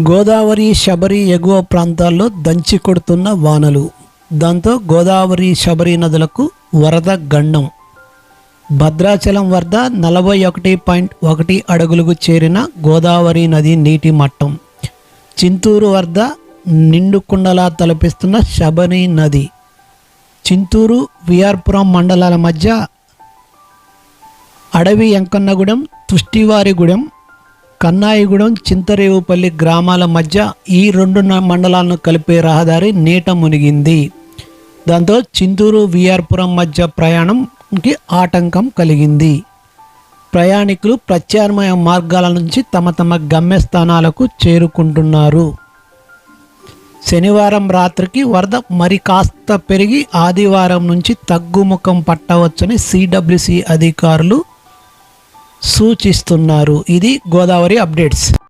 గోదావరి శబరి ఎగువ ప్రాంతాల్లో దంచి కొడుతున్న వానలు. దాంతో గోదావరి శబరి నదులకు వరద గండం. భద్రాచలం వద్ద నలభై ఒకటి పాయింట్ ఒకటి అడుగులకు చేరిన గోదావరి నది నీటి మట్టం. చింతూరు వద్ద నిండుకుండలా తలపిస్తున్న శబరి నది. చింతూరు విఆర్పురం మండలాల మధ్య అడవి ఎంకన్నగూడెం తుష్టివారిగూడెం కన్నాయిగూడెం చింతరేవుపల్లి గ్రామాల మధ్య ఈ రెండు మండలాలను కలిపే రహదారి నీట మునిగింది. దాంతో చింతూరు విఆర్పురం మధ్య ప్రయాణంకి ఆటంకం కలిగింది. ప్రయాణికులు ప్రత్యామ్నాయ మార్గాల నుంచి తమ తమ గమ్యస్థానాలకు చేరుకుంటున్నారు. శనివారం రాత్రికి వరద మరి కాస్త పెరిగి ఆదివారం నుంచి తగ్గుముఖం పట్టవచ్చని సిడబ్ల్యూసి అధికారులు సూచిస్తున్నారు. ఇది గోదావరి అప్డేట్స్.